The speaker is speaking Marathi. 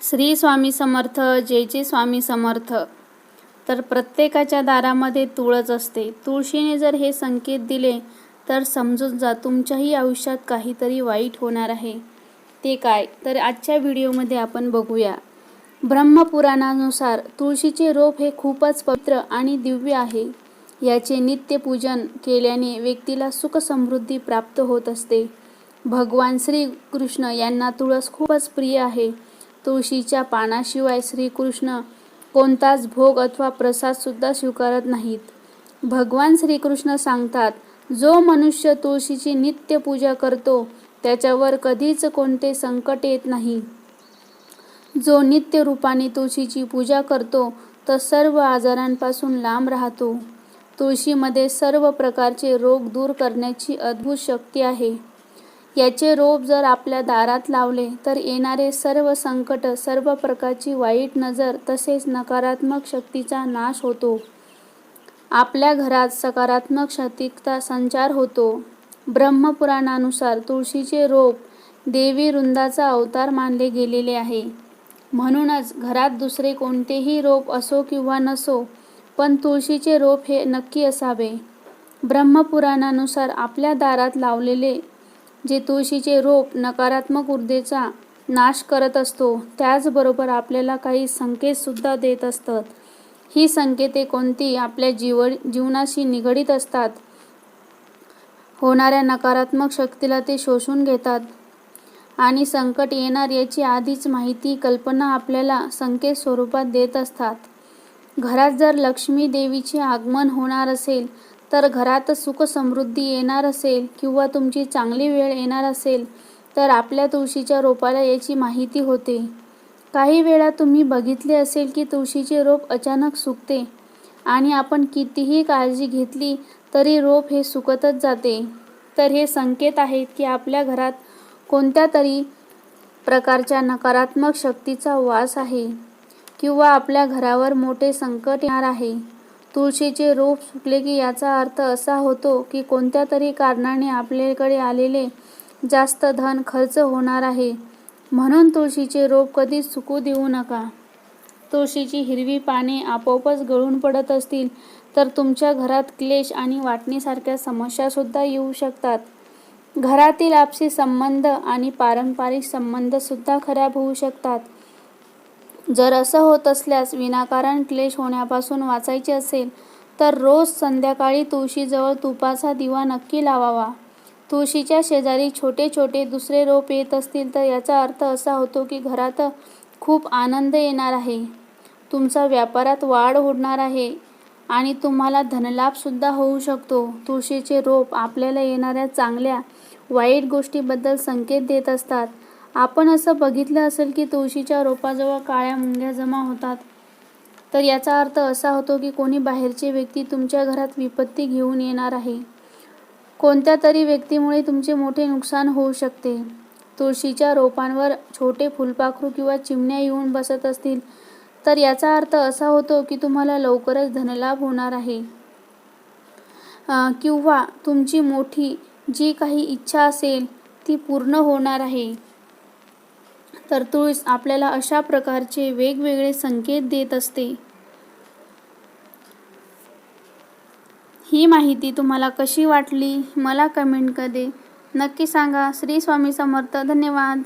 श्री स्वामी समर्थ जे जे स्वामी समर्थ. तर प्रत्येकाच्या दारामध्ये तुळस असते. तुळशीने जर हे संकेत दिले तर समजून जा तुमच्याही आयुष्यात काहीतरी वाईट होणार आहे. ते काय? तर आजच्या व्हिडिओमध्ये आपण बघूया. ब्रह्मपुराणानुसार तुळशीचे रोप हे खूपच पवित्र आणि दिव्य आहे. याचे नित्यपूजन केल्याने व्यक्तीला सुख समृद्धी प्राप्त होत असते. भगवान श्री कृष्ण यांना तुळस खूपच प्रिय आहे. तुळशीच्या पानाशिवाय श्रीकृष्ण कोणताच भोग अथवा प्रसादसुद्धा स्वीकारत नाहीत. भगवान श्रीकृष्ण सांगतात जो मनुष्य तुळशीची नित्य पूजा करतो त्याच्यावर कधीच कोणते संकट येत नाही. जो नित्य रूपाने तुळशीची पूजा करतो तर सर्व आजारांपासून लांब राहतो. तुळशीमध्ये सर्व प्रकारचे रोग दूर करण्याची अद्भुत शक्ती आहे. याचे रोप जर आपल्या दारात लावले तर येणारे सर्व संकट सर्व प्रकारची वाईट नजर तसेच नकारात्मक शक्तीचा नाश होतो. आपल्या घरात सकारात्मक शक्तीचा संचार होतो. ब्रह्मपुराणानुसार तुळशीचे रोप देवी वृंदाचा अवतार मानले गेलेले आहे. म्हणूनच घरात दुसरे कोणतेही रोप असो किंवा नसो पण तुळशीचे रोप हे नक्की असावे. ब्रह्मपुराणानुसार आपल्या दारात लावलेले जे तुळशीचे रोप नकारात्मक ऊर्जेचा नाश करत असतो त्याचबरोबर आपल्याला काही संकेतसुद्धा देत असतात. ही संकेते कोणती? आपल्या जीव जीवनाशी निगडीत असतात. होणाऱ्या नकारात्मक शक्तीला ते शोषून घेतात. आणि संकट येणार याची आधीच माहिती कल्पना आपल्याला संकेत स्वरूपात देत असतात. घरात जर लक्ष्मी देवीचे आगमन होणार असेल तर घरात सुख समृद्धी येणार असेल किंवा तुमची चांगली वेळ येणार असेल तर आपल्या तुळशीच्या रोपाला याची माहिती होते. काही वेळा तुम्ही बघितले असेल की तुळशीचे रोप अचानक सुकते आणि आपण कितीही काळजी घेतली तरी रोप हे सुकतच जाते. तर हे संकेत आहेत की आपल्या घरात कोणत्या तरी प्रकारच्या नकारात्मक शक्तीचा वास आहे किंवा आपल्या घरावर मोठे संकट येणार आहे. तुळशीचे रोप सुकले की याचा अर्थ असा होतो की कोणत्या तरी कारणाने आपल्याकडे आलेले जास्त धन खर्च होणार आहे. म्हणून तुळशीचे रोप कधीच सुकू देऊ नका. तुळशीची हिरवी पाने आपोआपच गळून पडत असतील तर तुमच्या घरात क्लेश आणि वाटणीसारख्या समस्यासुद्धा येऊ शकतात. घरातील आपसी संबंध आणि पारंपरिक संबंधसुद्धा खराब होऊ शकतात. जर असं होत असल्यास विनाकारण क्लेश होण्यापासून वाचायचे असेल तर रोज संध्याकाळी तुळशीजवळ तुपाचा दिवा नक्की लावावा. तुळशीच्या शेजारी छोटे छोटे दुसरे रोप येत असतील तर याचा अर्थ असा होतो की घरात खूप आनंद येणार आहे. तुमचा व्यापारात वाढ होणार आहे आणि तुम्हाला धनलाभसुद्धा होऊ शकतो. तुळशीचे रोप आपल्याला येणाऱ्या चांगल्या वाईट गोष्टीबद्दल संकेत देत असतात. आपण असं बघितलं असेल की तुळशीच्या रोपाजवळ काळ्या मुंग्या जमा होतात. तर याचा अर्थ असा होतो की कोणी बाहेरची व्यक्ती तुमच्या घरात विपत्ती घेऊन येणार आहे. कोणत्या तरी व्यक्तीमुळे तुमचे मोठे नुकसान होऊ शकते. तुळशीच्या रोपांवर छोटे फुलपाखरू किंवा चिमण्या येऊन बसत असतील तर याचा अर्थ असा होतो की तुम्हाला लवकरच धनलाभ होणार आहे. किंवा तुमची मोठी जी काही इच्छा असेल ती पूर्ण होणार आहे. तर तुळस आपल्याला अशा प्रकारचे वेगवेगळे संकेत देत असते. ही माहिती तुम्हाला कशी वाटली मला कमेंट कदे नक्की सांगा. श्री स्वामी समर्थ. धन्यवाद.